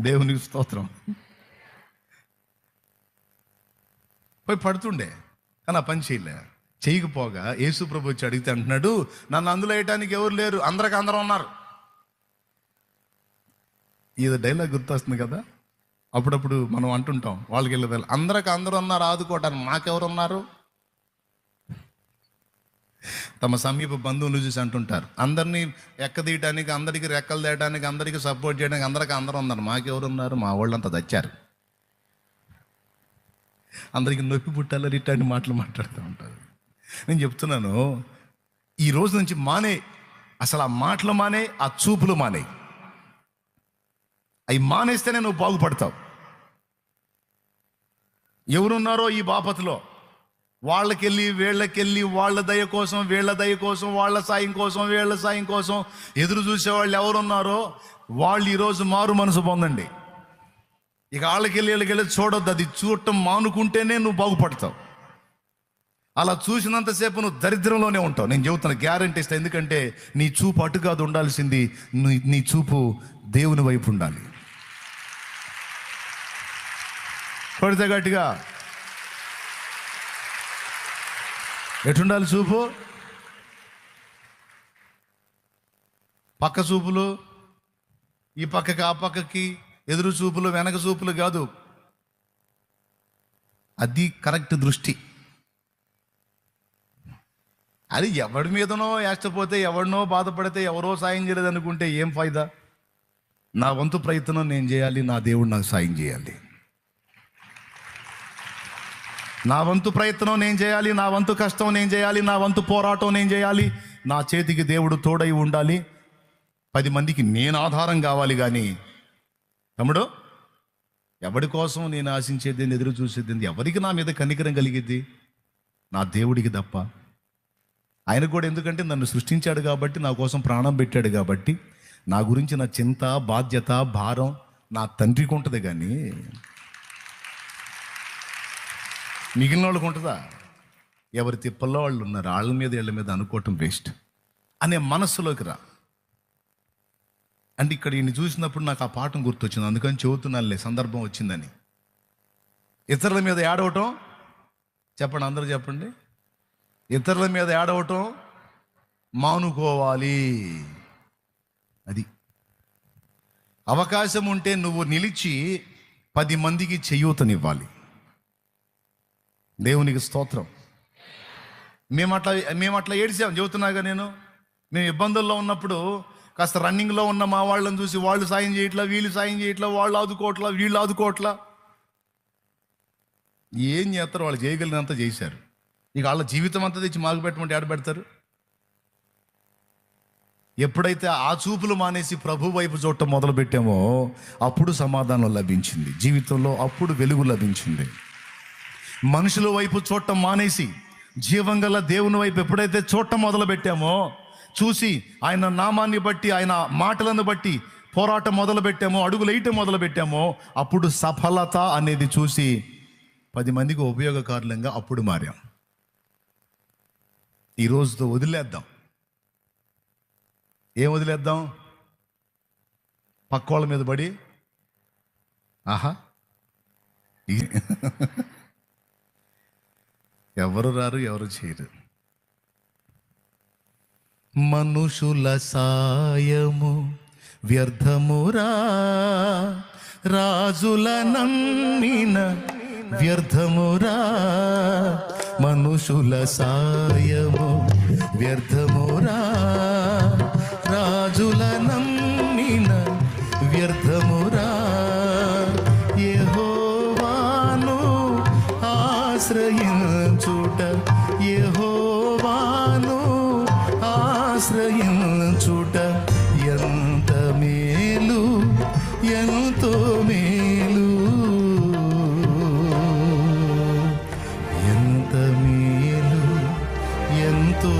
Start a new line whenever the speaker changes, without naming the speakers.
దేవునికి స్తోత్రం. పోయి పడుతుండే కానీ ఆ పని చేయలే. చేయకపోగా యేసుప్రభు వచ్చి అడిగితే అంటున్నాడు నన్ను అందులో వేయటానికి ఎవరు లేరు అందరికి అందరూ ఉన్నారు. ఇది డైలాగ్ గుర్తొస్తుంది కదా? అప్పుడప్పుడు మనం అంటుంటాం వాళ్ళకి వెళ్ళి అందరికి అందరూ ఉన్నారు ఆదుకోవటానికి మాకెవరు ఉన్నారు? తమ సమీప బంధువులు చూసి అంటుంటారు. అందరినీ ఎక్కదీయడానికి అందరికీ రెక్కలు తేయడానికి అందరికీ సపోర్ట్ చేయడానికి అందరికీ అందరూ ఉన్నారు. మాకెవరు ఉన్నారు మా వాళ్ళంతా తెచ్చారు. అందరికి నొప్పి పుట్టాలని ఇట్లాంటి మాటలు మాట్లాడుతూ ఉంటారు. నేను చెప్తున్నాను ఈ రోజు నుంచి మానే అసలు ఆ మాటలు మానే ఆ చూపులు మానే. అవి మానేస్తేనే నువ్వు బాగుపడతావు. ఎవరున్నారో ఈ బాపతిలో? వాళ్ళకెళ్ళి వీళ్ళకెళ్ళి వాళ్ళ దయ కోసం వీళ్ళ దయ కోసం వాళ్ళ సాయం కోసం వీళ్ళ సాయం కోసం ఎదురు చూసే వాళ్ళు ఎవరున్నారో వాళ్ళు ఈరోజు మారు మనసు పొందండి. ఇక వాళ్ళకెళ్ళి వీళ్ళకెళ్ళి చూడొద్దు. అది చూడటం మానుకుంటేనే నువ్వు బాగుపడతావు. అలా చూసినంతసేపు నువ్వు దరిద్రంలోనే ఉంటావు. నేను చెబుతున్న గ్యారంటీ ఇస్తా. ఎందుకంటే నీ చూపు అటు కాదు ఉండాల్సింది. నీ నీ చూపు దేవుని వైపు ఉండాలి. కొడితే గట్టిగా ఎటుండాలి చూపు? పక్క చూపులు ఈ పక్కకి ఆ పక్కకి ఎదురు చూపులు వెనక చూపులు కాదు. అది కరెక్ట్ దృష్టి. అది ఎవడి మీదనో వేష్టపోతే ఎవడినో బాధపడితే ఎవరో సాయం చేయలేదు అనుకుంటే ఏం ఫాయిదా? నా వంతు ప్రయత్నం నేను చేయాలి నా దేవుడు నాకు సాయం చేయాలి. నా వంతు ప్రయత్నం నేను చేయాలి నా వంతు కష్టం నేను చేయాలి నా వంతు పోరాటం నేను చేయాలి. నా చేతికి దేవుడు తోడై ఉండాలి. పది మందికి నేను ఆధారం కావాలి కానీ తమ్ముడు ఎవడి కోసం నేను ఆశించేది ఎదురు చూసేది ఎవరికి నా మీద కనికరం కలిగిద్ది? నా దేవుడికి తప్ప. ఆయన కూడా ఎందుకంటే నన్ను సృష్టించాడు కాబట్టి నా కోసం ప్రాణం పెట్టాడు కాబట్టి నా గురించి నా చింత బాధ్యత భారం నా తండ్రికి ఉంటుంది కానీ మిగిలిన వాళ్ళకు ఉంటుందా? ఎవరి తిప్పల్లో వాళ్ళు ఉన్నారు. వాళ్ళ మీద వీళ్ళ మీద అనుకోవటం వేస్ట్ అనే మనస్సులోకి రా. అంటే ఇక్కడ ఈయన చూసినప్పుడు నాకు ఆ పాఠం గుర్తొచ్చింది. అందుకని చెబుతున్నానులే సందర్భం వచ్చిందని. ఇతరుల మీద ఏడవటం చెప్పండి అందరూ చెప్పండి. ఇతరుల మీద ఏడవటం మానుకోవాలి. అది. అవకాశం ఉంటే నువ్వు నిలిచి పది మందికి చేయూతనివ్వాలి. దేవునికి స్తోత్రం. మేము అట్లా మేము అట్లా ఏడిసాం చెబుతున్నాగా నేను మేము ఇబ్బందుల్లో ఉన్నప్పుడు కాస్త రన్నింగ్లో ఉన్న మా వాళ్ళని చూసి వాళ్ళు సాయం చేయట్లా వీళ్ళు సాయం చేయట్లా వాళ్ళు ఆదుకోవట్లా వీళ్ళు ఆదుకోవట్లా. ఏం చేస్తారు? వాళ్ళు చేయగలిగినంత చేశారు. ఇక వాళ్ళ జీవితం అంతా తెచ్చి మాకు పెట్టమంటే ఆడ పెడతారు? ఎప్పుడైతే ఆ చూపులు మానేసి ప్రభు వైపు చూడటం మొదలు పెట్టామో అప్పుడు సమాధానం లభించింది. జీవితంలో అప్పుడు వెలుగు లభించింది. మనుషుల వైపు చూడటం మానేసి జీవం గల దేవుని వైపు ఎప్పుడైతే చూడటం మొదలు పెట్టామో చూసి ఆయన నామాన్ని బట్టి ఆయన మాటలను బట్టి పోరాటం మొదలు పెట్టామో అడుగులు వేయటం మొదలు పెట్టామో అప్పుడు సఫలత అనేది చూసి పది మందికి ఉపయోగకారులంగా అప్పుడు మారాం. ఈ రోజుతో వదిలేద్దాం. ఏం వదిలేద్దాం? పక్కోళ్ళ మీద పడి ఆహా. ఎవరు రారు ఎవరు చేయరు. మనుషుల సాయము వ్యర్థమురా రాజుల నమ్మిన వ్యర్థమురా. మనుషుల సాయము వ్యర్థమురా రాజుల నమ్మిన వ్యర్థమురా. ఎదుట యహోవాను చూట ఎంత మేలు ఎంతో మేలు. ఎంత మేలు ఎంతో